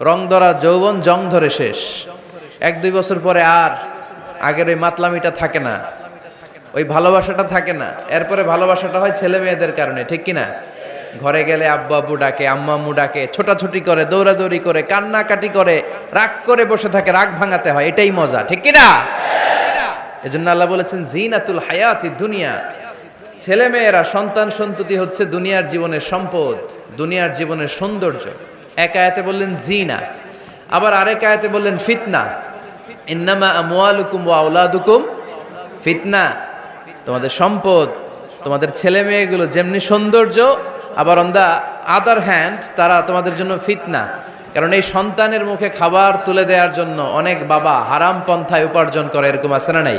রং ধরা যৌবন, জং ধরে শেষ। এক দুই বছর পরে আর আগের ওই মাতলামিটা থাকে না। ওই ভালোবাসাটা থাকে না। এরপরে ভালোবাসাটা হয় ছেলে মেয়েদের কারণে, ঠিক কি না ঘরে গেলে আব্বু আব্বু ডাকে, আম্মা আম্মু ডাকে, ছোটাছুটি করে, দৌড়াদৌড়ি করে, কান্নাকাটি করে, রাগ করে বসে থাকে, রাগ ভাঙাতে হয়, এটাই মজা, ঠিক কি না এজন্য আল্লাহ বলেছেন, জিনাতুল হায়াতি দুনিয়া। ছেলে মেয়েরা সন্তান সন্ততি হচ্ছে দুনিয়ার জীবনের সম্পদ, দুনিয়ার জীবনের সৌন্দর্য। এক আয়াতে বললেন জিনা, আবার আরেক আয়াতে বললেন ফিতনা। ইন্নামা আমওয়ালুকুম ওয়া আওলাদুকুম ফিতনা। তোমাদের সম্পদ, তোমাদের ছেলে মেয়েগুলো যেমনি সৌন্দর্য, আবার অন দা আদার হ্যান্ড তারা তোমাদের জন্য ফিতনা। কারণ এই সন্তানের মুখে খাবার তুলে দেওয়ার জন্য অনেক বাবা হারাম পন্থায় উপার্জন করে, এরকম আছে না নাই?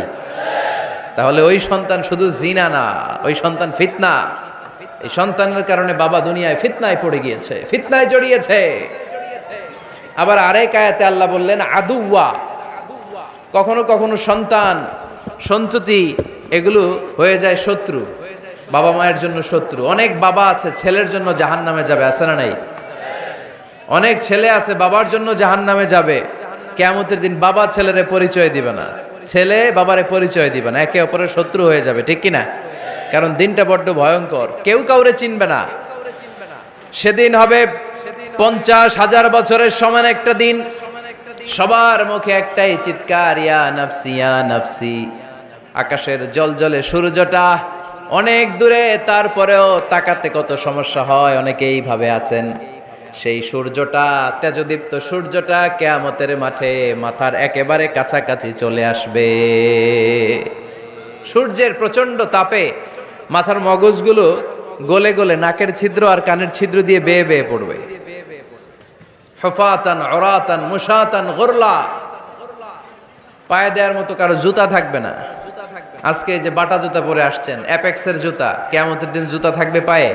তাহলে ওই সন্তান শুধু জিনা না, ওই সন্তান ফিতনা। এই সন্তানের কারণে বাবা দুনিয়ায় ফিতনায় পড়ে গিয়েছে, ফিতনায় জড়িয়েছে। আবার আরেক আয়াতে আল্লাহ বললেন আদুয়া কখনো কখনো সন্তান সন্ততি, এগুলো হয়ে যায় শত্রু, বাবা মায়ের জন্য শত্রু। অনেক বাবা আছে, ছেলের জন্য জাহান নামে যাবে, আছে না নাই? অনেক ছেলে আছে, বাবার জন্য জাহান নামে যাবে। কেমতের দিন বাবা ছেলেরে পরিচয় দিবে না। ছেলে বাবারে পরিচয় দিবে না, একে অপরের শত্রু হয়ে যাবে, ঠিক কি না কারণ দিনটা বড্ড ভয়ঙ্কর। কেউ কাউরে চিনবে না। সেদিন হবে পঞ্চাশ হাজার বছরের সমান একটা দিন। সবার মুখে একটাই চিৎকার, ইয়া নাফসি আকাশের জল জলে সূর্যটা অনেক দূরে, তারপরেও তাকাতে কত সমস্যা হয়, অনেকেই ভাবে আছেন। সেই সূর্যটা, তেজদীপ্ত সূর্যটা কেয়ামতের মাঠে মাথার একেবারে কাছাকাছি চলে আসবে। সূর্যের প্রচণ্ড তাপে মাথার মগজগুলো গলে গলে নাকের ছিদ্র আর কানের ছিদ্র দিয়ে বেয়ে বেয়ে পড়বে। হফাতান অরাতান মুসাতান গোরলা। পায়ে দেওয়ার মতো কারও জুতা থাকবে না। আজকে যে বাটা জুতা পরে আসছেন, অ্যাপেক্সের জুতা কেমতের দিন জুতা থাকবে পায়ে।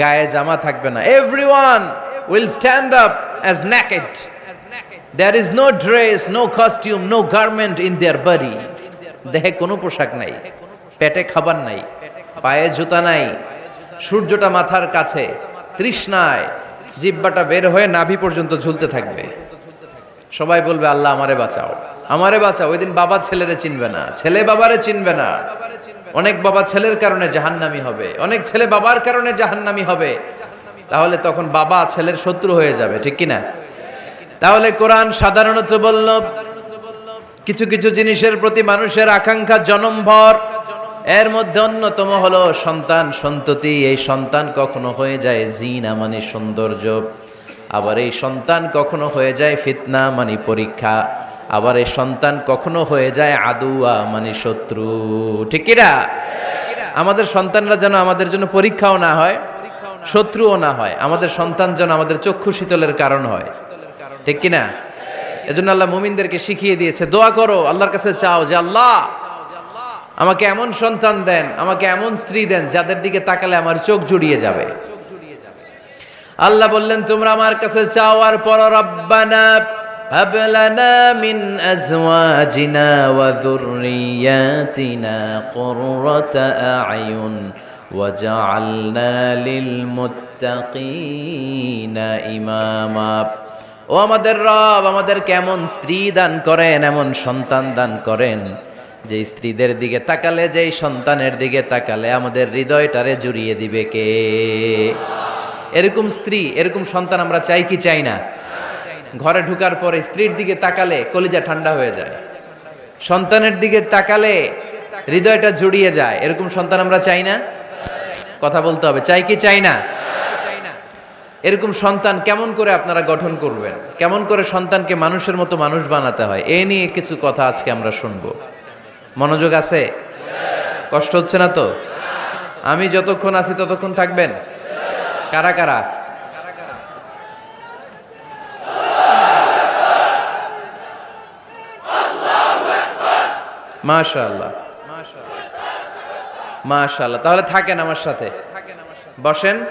গায়ে জামা থাকবে না। Everyone will stand up as naked there is no dress no costume no garment in their body দেহে কোনো পোশাক নাই। পেটে খাবার নাই। পায়ে জুতা নাই, সূর্যটা মাথার কাছে, তৃষ্ণায়, জিব্বাটা বের হয়ে নাভি পর্যন্ত ঝুলতে থাকবে। সবাই বলবে, আল্লাহ আমারে বাঁচাও। আমারে বাঁচাও, ওই দিন বাবা ছেলেরে চিনবে না, ছেলে বাবারে চিনবে না। অনেক বাবা ছেলের কারণে জাহান্নামি হবে, অনেক ছেলে বাবার কারণে জাহান্নামি হবে। তাহলে তখন বাবা ছেলের শত্রু হয়ে যাবে, ঠিক কি না তাহলে কোরআন সাধারণত বলল, কিছু কিছু জিনিসের প্রতি মানুষের আকাঙ্ক্ষা জনমভর এর মধ্যে অন্যতম হলো সন্তান সন্ততি। এই সন্তান কখনো হয়ে যায় জিনা মানে সৌন্দর্য। আবার এই সন্তান কখনো হয়ে যায় ফিতনা মানে পরীক্ষা। আবার এই সন্তান কখনো হয়ে যায় আদুয়া মানে শত্রু। ঠিক কিনা আমাদের সন্তানরা যেন আমাদের জন্য পরীক্ষাও না হয়, শত্রুও না হয়। আমাদের সন্তান যেন আমাদের চক্ষু শীতলের কারণ হয়। ঠিক কিনা এজন্য আল্লাহ মুমিনদেরকে শিখিয়ে দিয়েছে, দোয়া করো, আল্লাহর কাছে চাও যে, আল্লাহ আমাকে এমন সন্তান দেন আমাকে এমন স্ত্রী দেন যাদের দিকে তাকালে আমার চোখ জুড়িয়ে যাবে আল্লাহ বললেন তোমরা আমার কাছে চাও আর পর রব্বানা هب لنا من أزواجنا وذرياتنا قرة أعين وجعلنا للمتقين إماما ও আমাদের রব আমাদের কেমন স্ত্রী দান করেন এমন সন্তান দান করেন যে স্ত্রীদের দিকে তাকালে, যেই সন্তানের দিকে তাকালে আমাদের হৃদয়টারে জুড়িয়ে দিবে কে? এরকম স্ত্রী, এরকম সন্তান আমরা চাই কি চাই না? ঘরে ঢুকার পরে স্ত্রীর দিকে তাকালে কলিজা ঠান্ডা হয়ে যায়। সন্তানের দিকে তাকালে হৃদয়টা জুড়িয়ে যায়। এরকম সন্তান আমরা চাই না? কথা বলতে হবে, চাই কি চাই না? এরকম সন্তান কেমন করে আপনারা গঠন করবেন? কেমন করে সন্তানকে মানুষের মতো মানুষ বানাতে হয়? এ নিয়ে কিছু কথা আজকে আমরা শুনব। মনোযোগ আছে? কষ্ট হচ্ছে না তো? আমি যতক্ষণ আছি ততক্ষণ থাকবেন? কারা কারা? মাশাআল্লাহ। মাশাআল্লাহ। তাহলে থাকেন আমার সাথে। বসেন,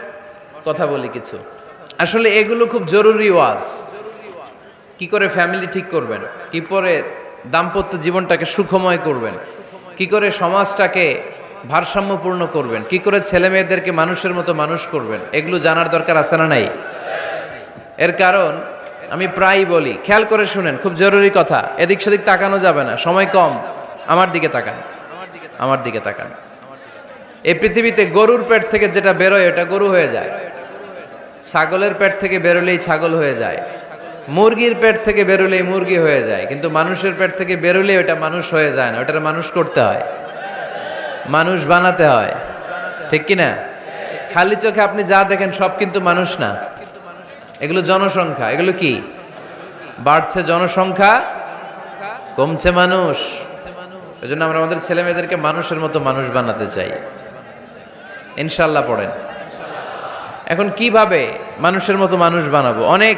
কথা বলি কিছু। আসলে এগুলো খুব জরুরি ওয়াজ। কি করে ফ্যামিলি ঠিক করবেন? কি করে দাম্পত্য জীবনটাকে সুখময় করবেন। কি করে সমাজটাকে ভারসাম্যপূর্ণ করবেন? কি করে ছেলে মেয়েদেরকে মানুষের মতো মানুষ করবেন? এগুলো জানার দরকার আছে না নাই? এর কারণ আমি প্রায়ই বলি, খেয়াল করে শুনেন, খুব জরুরি কথা। এদিক সেদিক তাকানো যাবে না, সময় কম। আমার দিকে তাকান। আমার দিকে তাকান। এই পৃথিবীতে গরুর পেট থেকে যেটা বেরোয় এটা গরু হয়ে যায়। ছাগলের পেট থেকে বেরোলেই ছাগল হয়ে যায়। মুরগির পেট থেকে বেরোলেই মুরগি হয়ে যায়, কিন্তু মানুষের পেট থেকে বেরোলেই ওটা মানুষ হয়ে যায় না ওটার মানুষ করতে হয়। মানুষ বানাতে হয়। ঠিক কি না? খালি চোখে আপনি যা দেখেন সব কিন্তু মানুষ না। এগুলো জনসংখ্যা, এগুলো কি? বাড়ছে জনসংখ্যা, কমছে মানুষ। এই জন্য আমরা আমাদের ছেলে মেয়েদেরকে মানুষের মতো মানুষ বানাতে চাই। ইনশাল্লাহ পড়েন। এখন কীভাবে মানুষের মতো মানুষ বানাবো? অনেক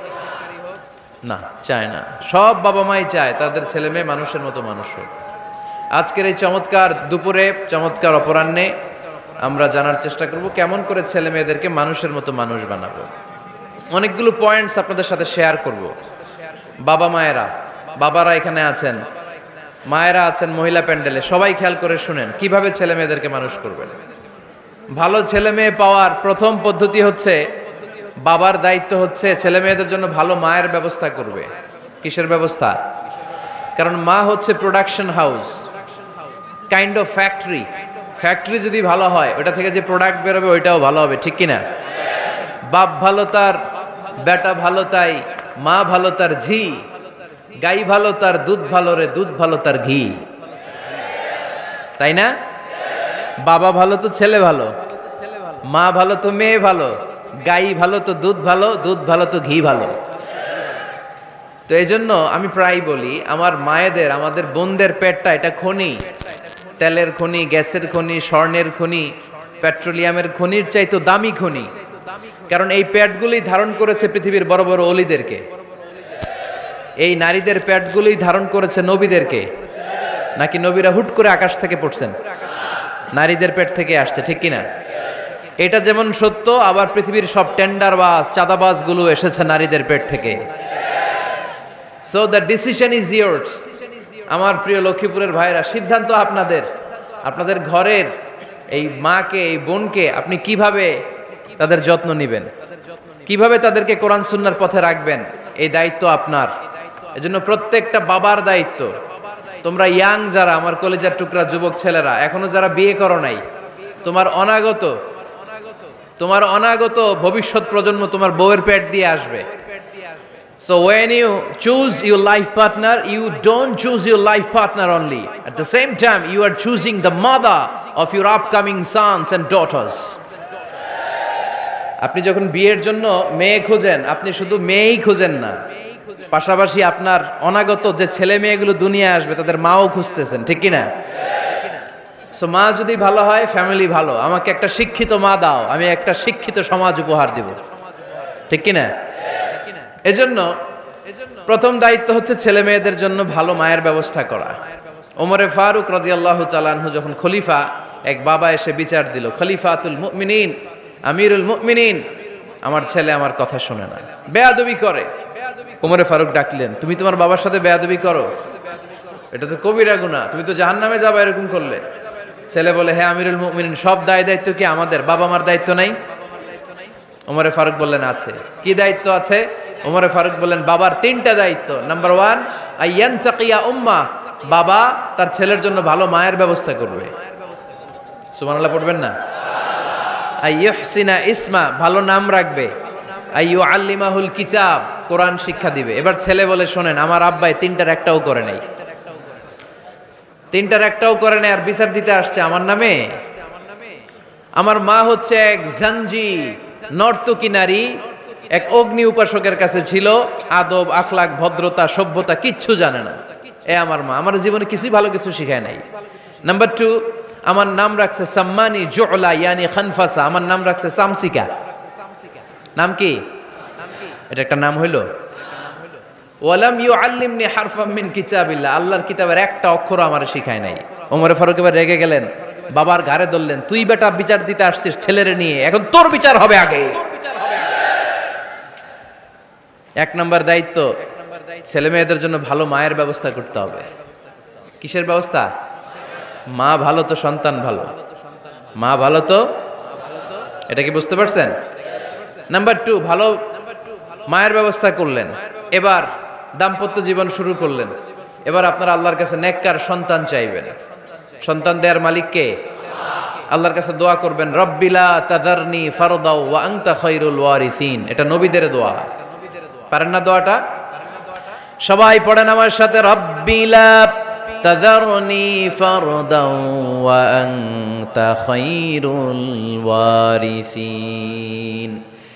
না, চায় না। সব বাবা মাই চায়, তাদের ছেলে মেয়ে মানুষের মতো মানুষ হোক। আজকের এই চমৎকার দুপুরে, চমৎকার অপরাহ্নে আমরা জানার চেষ্টা করব কেমন করে ছেলে মেয়েদেরকে মানুষের মতো মানুষ বানাবো। অনেকগুলো পয়েন্টস আপনাদের সাথে শেয়ার করব। বাবা মায়েরা, বাবারা এখানে আছেন, মায়েরা আছেন মহিলা প্যান্ডেলে, সবাই খেয়াল করে শুনেন, কীভাবে ছেলে মেয়েদেরকে মানুষ করবেন। ভালো ছেলে মেয়ে পাওয়ার প্রথম পদ্ধতি হচ্ছে বাবার দায়িত্ব হচ্ছে ছেলে মেয়েদের জন্য ভালো মায়ের ব্যবস্থা করবে। কিসের ব্যবস্থা? কারণ মা হচ্ছে production house kind of factory factory যদি ভালো হয়, ওটা থেকে যে প্রোডাক্ট বেরোবে ওইটাও ভালো হবে, ঠিক কিনা? বাপ ভালো তার, বেটা ভালো তাই, মা ভালো তার ঝি, গাই ভালো তার দুধ ভালো রে, দুধ ভালো তার ঘি। তাই না? বাবা ভালো তো ছেলে ভালো, মা ভালো তো মেয়ে ভালো। গাই ভালো তো দুধ ভালো দুধ ভালো তো ঘি ভালো। তো এই জন্য আমি প্রায় বলি, আমার মায়েদের, আমাদের বোনদের পেটটা এটা খনি। তেলের খনি, গ্যাসের খনি, স্বর্ণের খনি, পেট্রোলিয়ামের খনির চাইতো দামি খনি। কারণ এই পেটগুলি ধারণ করেছে পৃথিবীর বড় বড় অলিদেরকে। এই নারীদের পেটগুলোই ধারণ করেছে নবীদেরকে। নাকি নবীরা হুট করে আকাশ থেকে পড়ছেন? নারীদের পেট থেকে আসছে, ঠিক কিনা? এটা যেমন সত্য, আবার পৃথিবীর সব টেন্ডারবাজ চাঁদাবাজগুলো এসেছে নারীদের পেট থেকে। So the decision is yours আমার প্রিয় লক্ষ্মীপুরের ভাইরা, সিদ্ধান্ত আপনাদের। আপনাদের ঘরের এই মাকে, এই বোনকে আপনি কীভাবে তাদের যত্ন নেবেন? কীভাবে তাদেরকে কোরআন সুন্নার পথে রাখবেন? এই দায়িত্ব আপনার। এজন্য প্রত্যেকটা বাবার দায়িত্ব। তোমরা ইয়াং যারা, আমার কলেজের টুকরা যুবক ছেলেরা, এখনও যারা বিয়ে করো নাই, তোমার অনাগত তোমার অনাগত ভবিষ্যৎ প্রজন্ম তোমার বউয়ের পেট দিয়ে আসবে So when you choose your life partner, you don't choose your life partner only. At the same time, you are choosing the mother of your upcoming sons and daughters. আপনি যখন বিয়ের জন্য মেয়ে খোঁজেন আপনি শুধু মেয়েই খোঁজেন না পাশাপাশি আপনার অনাগত যে ছেলে মেয়েগুলো দুনিয়ায় আসবে তাদের মাও খুঁজতেছেন ঠিক কিনা সো মা যদি ভালো হয় ফ্যামিলি ভালো। আমাকে একটা শিক্ষিত মা দাও, আমি একটা শিক্ষিত সমাজ উপহার দিব। ঠিক কিনা? এজন্য প্রথম দায়িত্ব হচ্ছে ছেলে মেয়েদের জন্য ভালো মায়ের ব্যবস্থা করা। ওমরে ফারুক রদিয়াল্লাহ চালানহু যখন খলিফা, এক বাবা এসে বিচার দিল খলিফা খলিফাতুল মুমিনিন, আমিরুল মুমিনিন। আমার ছেলে আমার কথা শুনে না। বেয়াদবি করে। ওমরে ফারুক ডাকলেন, তুমি তোমার বাবার সাথে বেয়াদবি করো? এটা তো কবিরা গুণা তুমি তো জাহান্নামে যাবা এরকম করলে। ছেলে বলে হ্যাঁ আমিরুল মুমিনিন, সব দায় দায়িত্ব কি আমাদের? বাবা মার দায়িত্ব নাই? ওমরে ফারুক বললেন, আছে। কি দায়িত্ব আছে? ওমরে ফারুক বললেন, বাবার তিনটা দায়িত্ব। নাম্বার ওয়ান, আইয়ান চাকিয়া উম্মা, বাবা তার ছেলের জন্য ভালো মায়ের ব্যবস্থা করবে। সুবহানাল্লাহ, পড়বেন না? আইয়ুহসিনা ইসমা, ভালো নাম রাখবে। আইয়ু আল্লিমাহুল কিতাব, কোরআন শিক্ষা দিবে। এবার ছেলে বলে, শোনেন, আমার আব্বাই তিনটার একটাও করে নাই। তিনটার একটাও করে নাই, আর বিচার দিতে আসছে আমার নামে। আমার মা হচ্ছে এক জাঞ্জি নর্তকী নারী, এক অগ্নি উপাসকের কাছে ছিল, আদব আখলাক ভদ্রতা, সভ্যতা, কিচ্ছু জানে না। এ আমার মা, আমার জীবনে কিছুই ভালো কিছু শিখায় নাই। নাম্বার টু আমার নাম রাখছে সাম্মানি জোলা, ইয়ানি খানফাসা, আমার নাম রাখছে সামসিকা। নাম কি? এটা একটা নাম হইল? ওয়ালাম ইউ আল্লিমনি হারফাম মিন কিতাবিল্লাহ। আল্লাহর কিতাবের একটা অক্ষর আমার শিখায় নাই। ওমরে ফারুক এবার রেগে গেলেন। বাবার ঘাড়ে ধরলেন, তুই বেটা বিচার দিতে আসছিস ছেলেরে নিয়ে, এখন তোর বিচার হবে আগে। এক নম্বর দায়িত্ব, ছেলে মেয়েদের জন্য ভালো মায়ের ব্যবস্থা করতে হবে। কিসের ব্যবস্থা? মা ভালো তো সন্তান ভালো। মা ভালো তো? এটা কি বুঝতে পারছেন? নাম্বার টু, ভালো মায়ের ব্যবস্থা করলেন। এবার দাম্পত্য জীবন শুরু করলেন। এবার আপনারা আল্লাহর কাছে নেককার সন্তান চাইবেন। সন্তান দেয়ার মালিককে আল্লাহর কাছে দোয়া করবেন রব্বিলা তাদারনি ফারদাও ওয়া আনতা খায়রুল ওয়ারিসিন। এটা নবীদের দোয়া। পারেন না দোয়াটা? সবাই পড়েন আমার সাথে রব্বিলা তাদারনি ফারদাও ওয়া আনতা খায়রুল ওয়ারিসিন।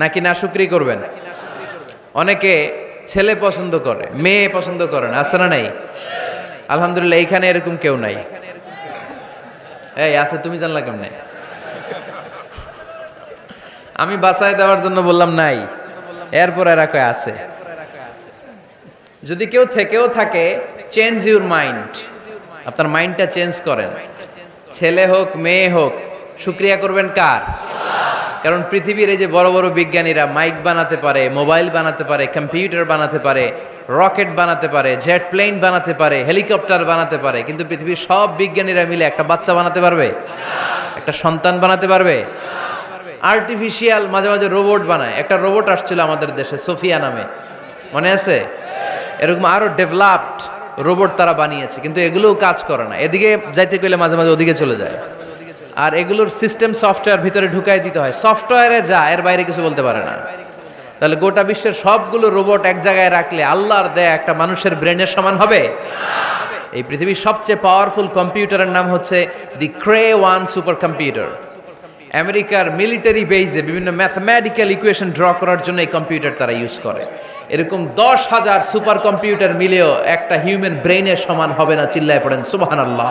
নাকি না শুক্রি করবেন? অনেকে ছেলে পছন্দ করে, মেয়ে পছন্দ করে না। আছে না নাই? আলহামদুলিল্লাহ, এইখানে এরকম কেউ নাই। এই, আছে, তুমি জানলা কেমনে? আমি বাসায় দেওয়ার জন্য বললাম নাই। এরপর এরা কয় আছে? যদি কেউ থেকেও থাকে চেঞ্জ ইউর মাইন্ড আপনার মাইন্ডটা চেঞ্জ করেন। ছেলে হোক, মেয়ে হোক, শুক্রিয়া করবেন কার? কারণ পৃথিবীর এই যে বড় বড় বিজ্ঞানীরা মাইক বানাতে পারে, মোবাইল বানাতে পারে, কম্পিউটার বানাতে পারে, রকেট বানাতে পারে, জেট প্লেন বানাতে পারে, হেলিকপ্টার বানাতে পারে, কিন্তু পৃথিবীর সব বিজ্ঞানীরা মিলে একটা বাচ্চা বানাতে পারবে? একটা সন্তান বানাতে পারবে? আর্টিফিশিয়াল মাঝে মাঝে রোবট বানায়। একটা রোবট আসছিল আমাদের দেশে, সোফিয়া নামে। মনে আছে? এরকম আরও ডেভেলপড রোবট তারা বানিয়েছে, কিন্তু এগুলোও কাজ করে না। এদিকে যাইতে গেলে মাঝে মাঝে ওদিকে চলে যায়। আর এগুলোর সিস্টেম সফটওয়্যার ভিতরে ঢুকাই দিতে হয়। সফটওয়্যারে যা, এর বাইরে কিছু বলতে পারে না। তাহলে গোটা বিশ্বের সবগুলো রোবট এক জায়গায় রাখলে আল্লাহর দেয়া একটা মানুষের ব্রেনের সমান হবে? এই পৃথিবীর সবচেয়ে পাওয়ারফুল কম্পিউটারের নাম হচ্ছে the Cray one super computer আমেরিকার মিলিটারি বেইজে বিভিন্ন ম্যাথমেটিক্যাল ইকুয়েশন ড্র করার জন্য এই কম্পিউটার তারা ইউজ করে। এরকম দশ হাজার সুপার কম্পিউটার মিলেও একটা হিউম্যান ব্রেইনের সমান হবে না, চিল্লায় পড়েন সুবাহান আল্লাহ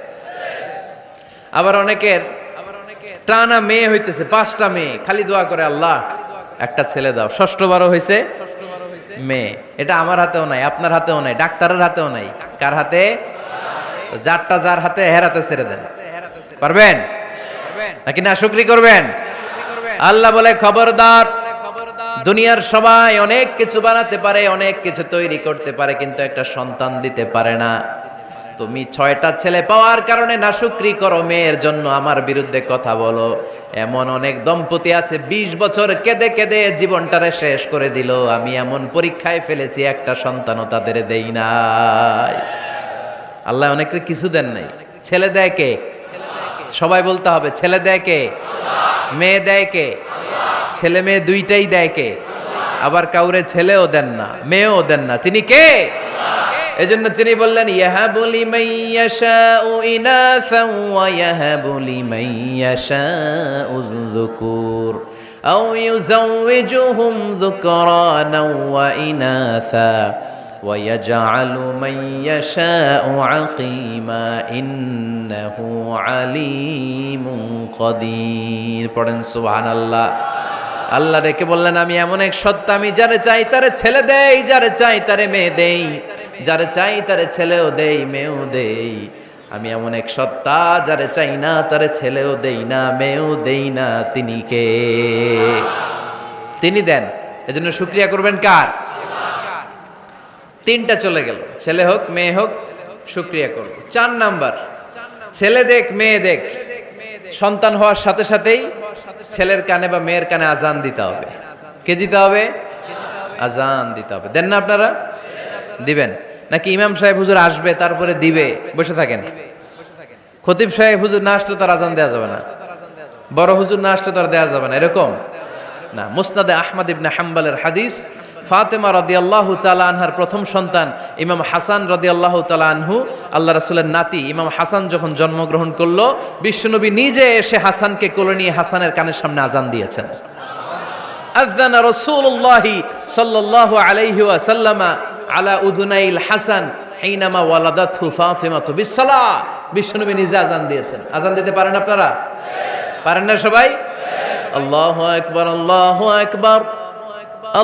আবার অনেকের টানা মেয়ে হইতেছে, পাঁচটা মেয়ে। খালি দোয়া করে, আল্লাহ, একটা ছেলে দাও। ষষ্ঠবারও হয়েছে মেয়ে। এটা আমার হাতেও নাই, আপনার হাতেও নাই, ডাক্তারের হাতেও নাই। কার হাতে? যারটা যার হাতে, হের হাতে ছেড়ে দেন। পারবেন? নাকি না, শুক্রি করবেন? আল্লাহ বলে, খবরদার। দুনিয়ার সবাই অনেক কিছু বানাতে পারে, অনেক কিছু তৈরি করতে পারে, কিন্তু একটা সন্তান দিতে পারে না। তুমি ছয়টা ছেলে পাওয়ার কারণে না শুক্রি করো মেয়ের জন্য আমার বিরুদ্ধে কথা বলো। এমন অনেক দম্পতি আছে ২০ বছর কেঁদে কেঁদে জীবনটারে শেষ করে দিল। আমি এমন পরীক্ষায় ফেলেছি, একটা সন্তানও তাদের দেই নাই। আল্লাহ অনেকে কিছু দেন নাই। ছেলে দেয় কে? সবাই বলতে হবে, ছেলে দেয় কে? মেয়ে দেয় কে? ছেলে মেয়ে দুইটাই দেয় কে? আবার কাউরে ছেলেও দেন না, মেয়েও দেন না। তিনি কে? এজন্য তিনি বললেন ইয়াহাবু লিমান ইয়াশাউ ইনাসা ওয়া ইয়াহাবু লিমান ইয়াশাউ যুকুর আও ইউযাওয়িজুহুম যুকরানা ওয়া ইনাসা ويجعل من يشاء عقيما إنه عليم قدير পড়েন সুবহানাল্লাহ আল্লাহ রেখে বললেন আমি এমন এক সত্তা আমি যারে চাই তারে ছেলে দেই যারে চাই তারে মেয়ে দেই যারে চাই তারে ছেলেও দেই, মেয়েও দেই। আমি এমন এক সত্তা, যারে চাই না তারে ছেলেও দেই না, মেয়েও দেই না, তিনি কে? তিনি দেন। এজন্য শুক্রিয়া করবেন কার? তিনটা চলে গেল। ছেলে হোক, মেয়ে হোক, শুক্রিয়া করব। চার নাম্বার। ছেলে দেখ, মেয়ে দেখ। সন্তান হওয়ার সাথে সাথেই ছেলের কানে বা মেয়ের কানে আজান দিতে হবে। কে দিতে হবে? আজান দিতে হবে। দেন না আপনারা? দিবেন? নাকি ইমাম সাহেব হুজুর আসবে, তারপরে দিবে, বসে থাকেন? খতিব সাহেব হুজুর না আসলে তার আজান দেওয়া যাবে না। বড় হুজুর না আসলে তার দেওয়া যাবে না, এরকম? না, মুসনাদে আহমদ ইবনে হাম্বালের হাদিস, ফাতেমা রদিয়াল্লাহু তালা আনহার প্রথম সন্তান ইমাম হাসান রদিয়াল্লাহু তালা আনহু, আল্লাহ রাসুলের নাতি ইমাম হাসান যখন জন্মগ্রহণ করল, বিশ্বনবী নিজে এসে হাসানকে কোলে নিয়ে হাসানের কানের সামনে আজান দিয়েছেন। আযানা রাসূলুল্লাহি সাল্লাল্লাহু আলাইহি ওয়াসাল্লামা আলা উযুনাইল হাসান হিনামা ওয়ালাদাতহু ফাতিমাতু বিসসালাহ বিশ্বনবী নিজে আজান দিয়েছেন। আজান দিতে পারেন আপনারা? পারেন না সবাই? আল্লাহু আকবার আল্লাহু আকবার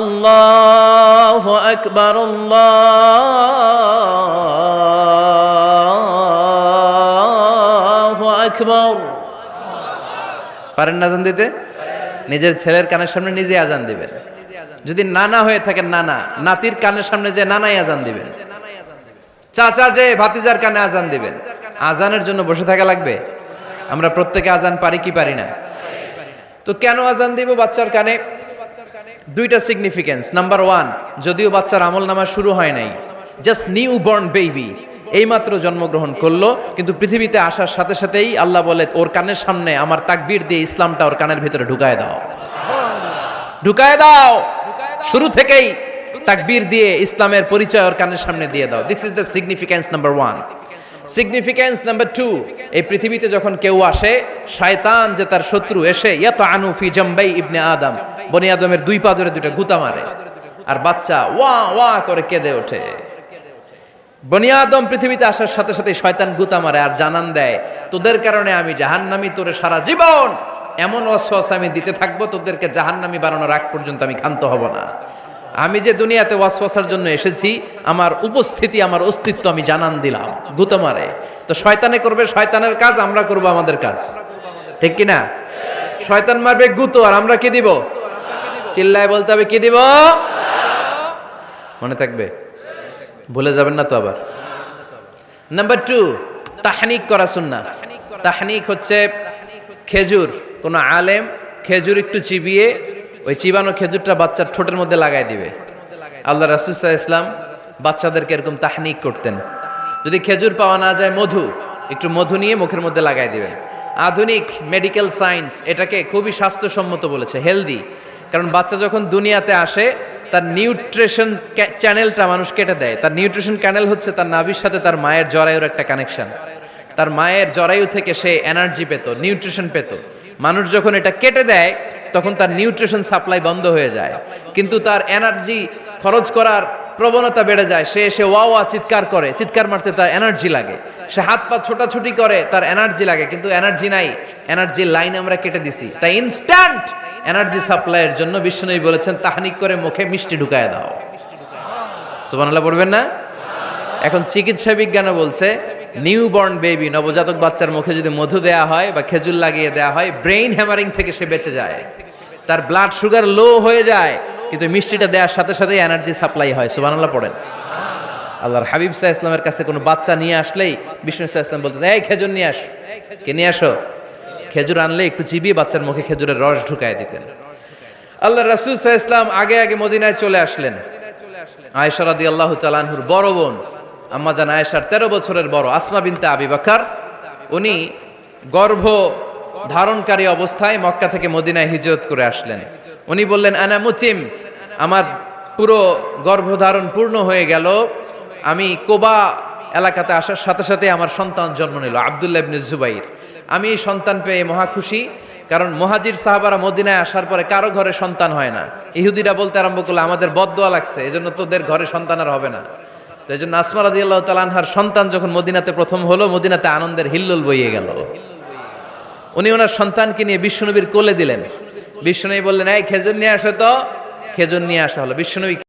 আল্লাহু আকবার আল্লাহু আকবার। পারেন না আজান দিতে? নিজের ছেলের কানের সামনে নিজে আজান দিবেন। যদি নানা হয়ে থাকেন নানা, নাতির কানের সামনে যে নানাই আজান দিবেন চাচা যে ভাতিজার কানে আজান দিবেন আজানের জন্য বসে থাকা লাগবে? আমরা প্রত্যেকে আজান পারি কি পারি না? তো কেন আজান দিব বাচ্চার কানে? দুইটা সিগনিফিকেন্স নাম্বার ওয়ান যদিও বাচ্চার আমল নামা শুরু হয় নাই জাস্ট নিউ বর্ন বেবি এইমাত্র জন্মগ্রহণ করল, কিন্তু পৃথিবীতে আসার সাথে সাথেই আল্লাহ বলে, ওর কানের সামনে আমার তাকবির দিয়ে ইসলামটা ওর কানের ভিতরে ঢুকায় দাও। ঢুকায় দাও! শুরু থেকেই তাকবীর দিয়ে ইসলামের পরিচয় ওর কানের সামনে দিয়ে দাও। This is the significance number one significance number two এই পৃথিবীতে যখন কেউ আসে, শয়তান যে তার শত্রু এসে ইয়াত আনুফি জম্বাই ইবনে আদম। বনি আদমের দুই পা ধরে দুইটা গুতা মারে। আর বাচ্চা ওয়া ওয়া করে কেঁদে ওঠে। বনি আদম পৃথিবীতে আসার সাথে সাথে শয়তান গুতা মারে আর জানান দেয়, তোদের কারণে আমি জাহান্নামি, তোরে সারা জীবন এমন ওয়াসওয়াস আমি দিতে থাকব, তোদেরকে জাহান্নামি বানানোর আগ পর্যন্ত আমি ক্ষান্ত হব না। আমি যে দুনিয়াতে ওয়াসওয়াসার জন্য এসেছি, আমার উপস্থিতি, আমার অস্তিত্ব আমি জানান দিলাম। গুতো মারে। তো শয়তানে করবে, শয়তানের কাজ, আমরা করব আমাদের কাজ। ঠিক কি না শয়তান মারবে গুতো, আর আমরা কি দিব? চিল্লায় বলতে হবে, কি দিব? মনে থাকবে? ভুলে যাবেন না তো আবার। নাম্বার টু তাহানিক করা সুন্না তাহানিক হচ্ছে খেজুর। কোন আলেম খেজুর একটু চিবিয়ে ওই চিবানো খেজুরটা বাচ্চার ঠোঁটের মধ্যে লাগাই দিবে। আল্লাহ রাসুসাহ ইসলাম বাচ্চাদেরকে এরকম তাহনিক করতেন। যদি খেজুর পাওয়া না যায়, মধু, একটু মধু নিয়ে মুখের মধ্যে লাগাই দিবেন। আধুনিক মেডিকেল সায়েন্স এটাকে খুবই স্বাস্থ্যসম্মত বলেছে হেলদি কারণ বাচ্চা যখন দুনিয়াতে আসে, তার নিউট্রিশন চ্যানেলটা মানুষ কেটে দেয়। তার নিউট্রিশন চ্যানেল হচ্ছে তার নাভির সাথে তার মায়ের জরায়ুর একটা কানেকশন তার মায়ের জরায়ু থেকে সে এনার্জি পেত নিউট্রিশন পেত। মানুষ যখন এটা কেটে দেয়, তখন তার নিউট্রিশন সাপ্লাই বন্ধ হয়ে যায়। কিন্তু তার এনার্জি খরচ করার প্রবণতা বেড়ে যায়। সে এসে ওয়া চিৎকার করে। চিৎকার মারতে তার এনার্জি লাগে। সে হাত পা ছোটাছুটি করে, তার এনার্জি লাগে। কিন্তু এনার্জি নাই। এনার্জি লাইন আমরা কেটে দিছি। তাই ইনস্ট্যান্ট এনার্জি সাপ্লাইয়ের জন্য বিশ্বনবী বলেছেন, তাহানিক করে মুখে মিষ্টি ঢুকায় দাও। সুবহানাল্লাহ, পড়বেন না? এখন চিকিৎসা বিজ্ঞানও বলছে নিউ বর্ন বেবি নবজাতক বাচ্চার মুখে যদি মধু দেয়া হয় বা খেজুর লাগিয়ে দেয়া হয় ব্রেইন হ্যামারিং থেকে সে বেঁচে যায়। তার ব্লাড সুগার লো হয়ে যায়, কিন্তু মিষ্টিটা দেওয়ার সাথে সাথে এনার্জি সাপ্লাই হয়। সুবহানাল্লাহ পড়েন। আল্লাহর হাবিব সাহা ইসলামের কাছে কোনো বাচ্চা নিয়ে আসলেই বিষ্ণু সাহা ইসলাম বলতেন এই খেজুর নিয়ে আস। কে নিয়ে আসো? খেজুর আনলে একটু চিবিয়ে বাচ্চার মুখে খেজুরের রস ঢুকায় দিতেন। আল্লাহ রাসুল সাহা ইসলাম আগে আগে মদিনায় চলে আসলেন। আয়েশা রাদি আল্লাহ চালানহুর বড় বোন। আম্মা জান আয়েশার তেরো বছরের বড় আসমা বিনতে আবি বাকার, উনি গর্ভ ধারণকারী অবস্থায় মক্কা থেকে মদিনায় হিজরত করে আসলেন। উনি বললেন, আনা মুচিম আমার পুরো গর্ভধারণ পূর্ণ হয়ে গেল। আমি কোবা এলাকাতে আসার সাথে সাথে আমার সন্তান জন্ম নিল, আবদুল্লাহ ইবনে জুবাইর। আমি সন্তান পেয়ে মহা খুশি, কারণ মহাজির সাহাবারা মদিনায় আসার পরে কারও ঘরে সন্তান হয় না। ইহুদিরা বলতে আরম্ভ করল, আমাদের বদদোয়া লাগছে, এজন্য তোদের ঘরে সন্তান আর হবে না। তো এই জন্য আসমা রাজি আল্লাহ তালানহার সন্তান যখন মদিনাতে প্রথম হলো, মদিনাতে আনন্দের হিল্লুল বইয়ে গেল। উনি ওনার সন্তানকে নিয়ে বিশ্বনবীর কোলে দিলেন। বিশ্বনবী বললেন, এই খেজুর নিয়ে আসো তো। খেজুর নিয়ে আসা হলো। বিশ্বনবী